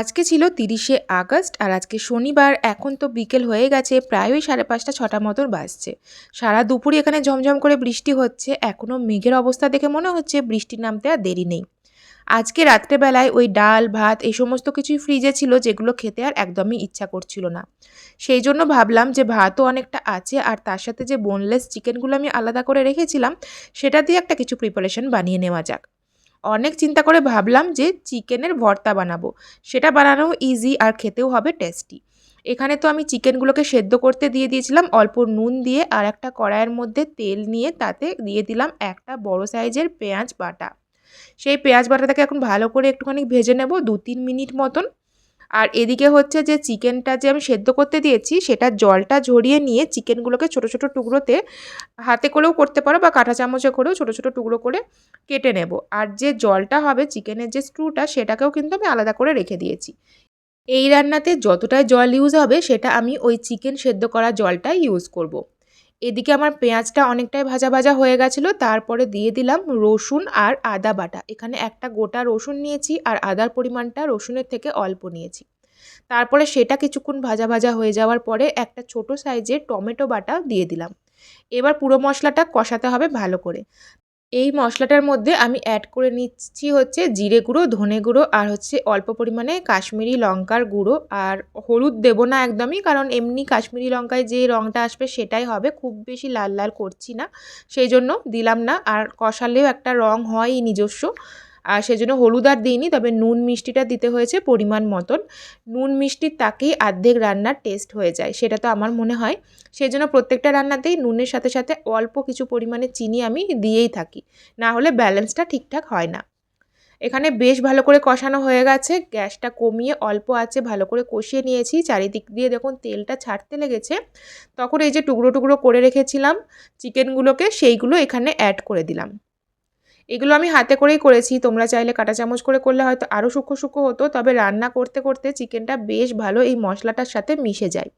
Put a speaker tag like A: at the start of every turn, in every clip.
A: আজকে ছিল তিরিশে আগস্ট আর আজকে শনিবার। এখন তো বিকেল হয়ে গেছে প্রায়ই সাড়ে পাঁচটা, ছটা মতন বাজছে। সারা দুপুরে এখানে ঝমঝম করে বৃষ্টি হচ্ছে। এখনও মেঘের অবস্থা দেখে মনে হচ্ছে বৃষ্টি নামতে আর দেরি নেই। আজকে রাত্রেবেলায় ওই ডাল, ভাত এই সমস্ত কিছুই ফ্রিজে ছিল যেগুলো খেতে আর একদমই ইচ্ছা করছিল না। সেই জন্য ভাবলাম যে ভাতও অনেকটা আছে আর তার সাথে যে বোনলেস চিকেনগুলো আমি আলাদা করে রেখেছিলাম, সেটা দিয়ে একটা কিছু প্রিপারেশন বানিয়ে নেওয়া যাক। অনেক চিন্তা করে ভাবলাম যে চিকেনের ভর্তা বানাবো। সেটা বানানো ইজি আর খেতেও হবে টেস্টি এখানে তো আমি চিকেনগুলোকে সেদ্ধ করতে দিয়ে দিয়েছিলাম, অল্প নুন দিয়ে আর একটা কড়াইয়ের মধ্যে তেল নিয়ে তাতে দিয়ে দিলাম একটা বড় সাইজের পেঁয়াজ বাটা। সেই পেঁয়াজ বাটাটাকে এখন ভালো করে একটুখানি ভেজে নেব দু তিন মিনিট মতন। আর এদিকে হচ্ছে যে চিকেনটা যে আমি সেদ্ধ করতে দিয়েছি, সেটা জলটা ঝরিয়ে নিয়ে চিকেনগুলোকে ছোট ছোট টুকরোতে হাতে করেও করতে পারো বা কাঁটা চামচে করেও ছোট ছোট টুকরো করে কেটে নেব আর যে জলটা হবে চিকেনের যে স্ট্রুটা সেটাকেও কিন্তু আমি আলাদা করে রেখে দিয়েছি এই রান্নাতে যতটাই জল ইউজ হবে, সেটা আমি ওই চিকেন সেদ্ধ করা জলটাই ইউজ করব। এদিকে আমার পেঁয়াজটা অনেকটাই ভাজা ভাজা হয়ে গেছিল, তারপরে দিয়ে দিলাম রসুন আর আদা বাটা। এখানে একটা গোটা রসুন নিয়েছি আর আদার পরিমাণটা রসুনের থেকে অল্প নিয়েছি। তারপরে সেটা কিছুক্ষণ ভাজা ভাজা হয়ে যাওয়ার পরে একটা ছোট সাইজের টমেটো বাটা দিয়ে দিলাম। এবার পুরো মশলাটা কষাতে হবে ভালো করে। এই মশলাটার মধ্যে আমি অ্যাড করে নিচ্ছি হচ্ছে জিরে গুঁড়ো, ধনে গুঁড়ো আর হচ্ছে অল্প পরিমাণে কাশ্মীরি লঙ্কার গুঁড়ো। আর হলুদ দেব না একদমই, কারণ এমনি কাশ্মীরি লঙ্কায় যে রঙটা আসবে সেটাই হবে, খুব বেশি লাল লাল করছি না। সেই জন্য দিলাম না, আর কষালেও একটা রং হয় নিজস্ব। আর সেজন্য হলুদ আর দিইনি, তবে নুন মিষ্টিটা দিতে হয়েছে পরিমাণ মতন। নুন মিষ্টির তাকেই আর্ধেক রান্নার টেস্ট হয়ে যায়, সেটা তো আমার মনে হয়। সেই জন্য প্রত্যেকটা রান্নাতেই নুনের সাথে সাথে অল্প কিছু পরিমাণে চিনি আমি দিয়েই থাকি, না হলে ব্যালেন্সটা ঠিকঠাক হয় না। এখানে বেশ ভালো করে কষানো হয়ে গেছে, গ্যাসটা কমিয়ে অল্প আছে, ভালো করে কষিয়ে নিয়েছি। চারিদিক দিয়ে যখন তেলটা ছাড়তে লেগেছে। তখন এই যে টুকরো টুকরো করে রেখেছিলাম, চিকেনগুলোকে সেইগুলো এখানে অ্যাড করে দিলাম। এগুলো আমি হাতে করেই করেছি। তোমরা চাইলে কাঁটা চামচ করে করলে হয়তো আরও সূক্ষ্ম সূক্ষ্ম হতো, তবে রান্না করতে করতে চিকেনটা বেশ ভালো এই মশলাটার সাথে মিশে যায়।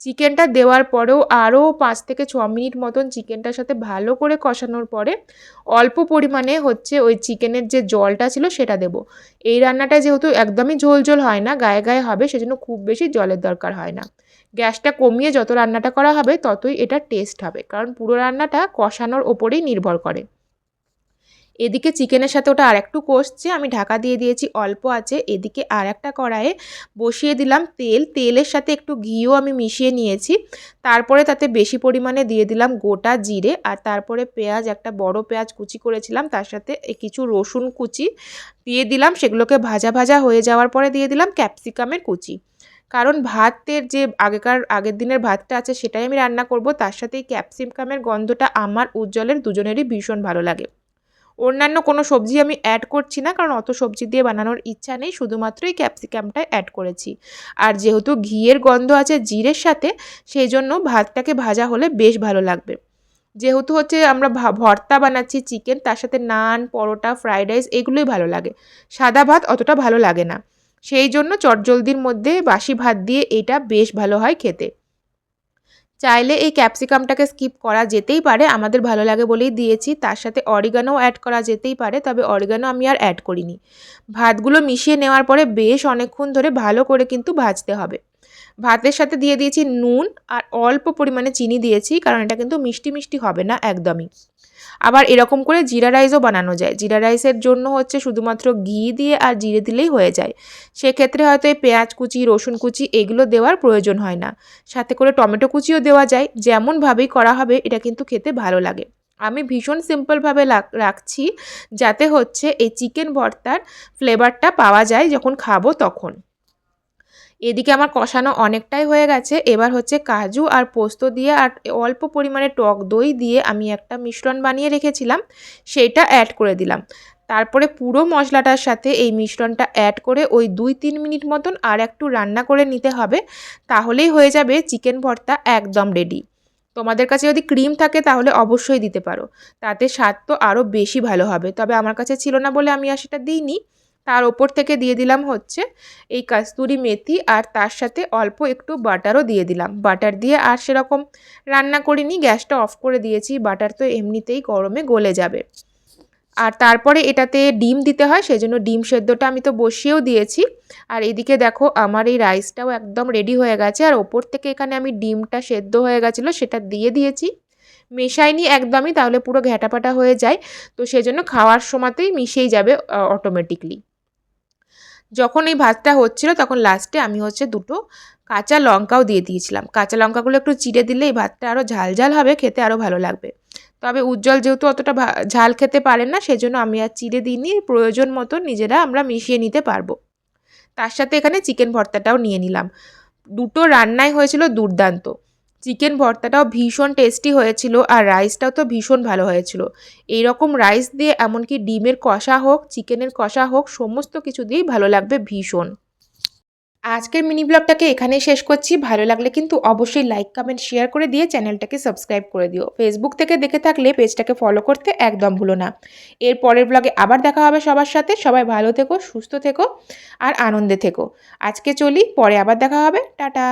A: চিকেনটা দেওয়ার পরেও আরও পাঁচ থেকে ছ মিনিট মতন চিকেনটার সাথে ভালো করে কষানোর পরে অল্প পরিমাণে হচ্ছে ওই চিকেনের যে জলটা ছিল সেটা দেব। এই রান্নাটা যেহেতু একদমই ঝোল ঝোল হয় না, গায়ে গায়ে হবে, সেজন্য খুব বেশি জলের দরকার হয় না। গ্যাসটা কমিয়ে যত রান্নাটা করা হবে, ততই এটা টেস্ট হবে, কারণ পুরো রান্নাটা কষানোর ওপরেই নির্ভর করে। এদিকে চিকেনের সাথে ওটা আর একটু কষছে, আমি ঢাকা দিয়ে দিয়েছি অল্প আছে, এদিকে আর একটা কড়াইয়ে বসিয়ে দিলাম তেল, তেলের সাথে একটু ঘিও আমি মিশিয়ে নিয়েছি, তারপরে তাতে বেশি পরিমাণে দিয়ে দিলাম গোটা জিরে, আর তারপরে পেঁয়াজ, একটা বড় পেঁয়াজ কুচি করেছিলাম, তার সাথে কিছু রসুন কুচি দিয়ে দিলাম, সেগুলোকে ভাজা ভাজা হয়ে যাওয়ার পরে দিয়ে দিলাম ক্যাপসিকামের কুচি। কারণ ভাতের যে আগেকার, আগের দিনের ভাতটা আছে সেটাই আমি রান্না করব, তার সাথে এই ক্যাপসিকামের গন্ধটা আমার উজ্জ্বলের দুজনেরই ভীষণ ভালো লাগে। অন্যান্য কোনো সবজি আমি অ্যাড করছি না, কারণ অত সবজি দিয়ে বানানোর ইচ্ছা নেই, শুধুমাত্র এই ক্যাপসিকামটাই অ্যাড করেছি। আর যেহেতু ঘিয়ের গন্ধ আছে জিরের সাথে, সেই জন্য ভাতটাকে ভাজা হলে বেশ ভালো লাগবে। যেহেতু হচ্ছে আমরা ভর্তা বানাচ্ছি চিকেন তার সাথে নান, পরোটা ফ্রাইড রাইস এগুলোই ভালো লাগে। সাদা ভাত অতটা ভালো লাগে না। সেই জন্য চটজলদির মধ্যে বাসি ভাত দিয়ে এটা বেশ ভালো হয় খেতে। চাইলে এই ক্যাপসিকামটাকে স্কিপ করা যেতেই পারে, আমাদের ভালো লাগে বলেই দিয়েছি। তার সাথে অরিগানো অ্যাড করা যেতেই পারে, তবে অরিগানো আমি আর অ্যাড করিনি। ভাতগুলো মিশিয়ে নেওয়ার পরে বেশ অনেকক্ষণ ধরে ভালো করে কিন্তু ভাজতে হবে। ভাতের সাথে দিয়ে দিয়েছি নুন আর অল্প পরিমাণে চিনি দিয়েছি, কারণ এটা কিন্তু মিষ্টি মিষ্টি হবে না একদমই। আবার এরকম করে জিরা রাইসও বানানো যায়। জিরা রাইসের জন্য হচ্ছে শুধুমাত্র ঘি দিয়ে আর জিরে দিলেই হয়ে যায়। সেক্ষেত্রে হয়তো এই পেঁয়াজ কুচি, রসুন কুচি এগুলো দেওয়ার প্রয়োজন হয় না। সাথে করে টমেটো কুচিও দেওয়া যায়। যেমনভাবেই করা হবে, এটা কিন্তু খেতে ভালো লাগে। আমি ভীষণ সিম্পলভাবে রাখছি যাতে হচ্ছে এই চিকেন ভর্তার ফ্লেভারটা পাওয়া যায় যখন খাব তখন। এদিকে আমার কষানো অনেকটাই হয়ে গেছে। এবার হচ্ছে কাজু আর পোস্ত দিয়ে আর অল্প পরিমাণে টক দই দিয়ে আমি একটা মিশ্রণ বানিয়ে রেখেছিলাম সেইটা অ্যাড করে দিলাম। তারপরে পুরো মশলাটার সাথে এই মিশ্রণটা অ্যাড করে ওই দুই তিন মিনিট মতন আর একটু রান্না করে নিতে হবে, তাহলেই হয়ে যাবে চিকেন ভর্তা একদম রেডি তোমাদের কাছে যদি ক্রিম থাকে তাহলে অবশ্যই দিতে পারো, তাতে স্বাদ তো আরও বেশি ভালো হবে। তবে আমার কাছে ছিল না বলে আমি আর সেটা দিইনি। তার ওপর থেকে দিয়ে দিলাম হচ্ছে এই কাস্তুরি মেথি আর তার সাথে অল্প একটু বাটারও দিয়ে দিলাম। বাটার দিয়ে আর সেরকম রান্না করিনি, গ্যাসটা অফ করে দিয়েছি, বাটার তো এমনিতেই গরমে গলে যাবে। আর তারপরে এটাতে ডিম দিতে হয় সেই জন্য ডিম সেদ্ধটা আমি তো বসিয়েও দিয়েছি। আর এদিকে দেখো আমার এই রাইসটাও একদম রেডি হয়ে গেছে, আর ওপর থেকে এখানে আমি ডিমটা সেদ্ধ হয়ে গেছিল সেটা দিয়ে দিয়েছি। মেশাইনি একদমই, তাহলে পুরো ঘ্যাটাপাটা হয়ে যায়, তো সেজন্য খাওয়ার সময়তেই মিশেই যাবে অটোমেটিকলি যখন এই ভাতটা হচ্ছিল তখন লাস্টে আমি হচ্ছে দুটো কাঁচা লঙ্কাও দিয়ে দিয়েছিলাম। কাঁচা লঙ্কাগুলো একটু চিড়ে দিলে এই ভাতটা আরও ঝাল ঝাল হবে, খেতে আরও ভালো লাগবে। তবে উজ্জ্বল যেহেতু অতটা ঝাল খেতে পারেন না, সেজন্য আমি আর চিড়ে দিইনি। প্রয়োজন মতো নিজেরা আমরা মিশিয়ে নিতে পারব। তার সাথে এখানে চিকেন ভর্তাটাও নিয়ে নিলাম। দুটো রান্নাই হয়েছিল দুর্দান্ত। চিকেন ভর্তাটাও ভীষণ টেস্টি হয়েছিল আর রাইসটাও তো ভীষণ ভালো হয়েছিল। এই রকম রাইস দিয়ে এমনকি ডিমের কষা হোক চিকেনের কষা হোক, সমস্ত কিছু দিয়েই ভালো লাগবে ভীষণ। আজকের মিনি ব্লগটাকে এখানেই শেষ করছি। ভালো লাগলে কিন্তু অবশ্যই লাইক কমেন্ট শেয়ার করে দিয়ে চ্যানেলটাকে সাবস্ক্রাইব করে দিও। ফেসবুক থেকে দেখে থাকলে পেজটাকে ফলো করতে একদম ভুলো না। এর পরের ব্লগে আবার দেখা হবে সবার সাথে। সবাই ভালো থেকো, সুস্থ থেকো আর আনন্দে থেকো। আজকে চলি, পরে আবার দেখা হবে। টাটা!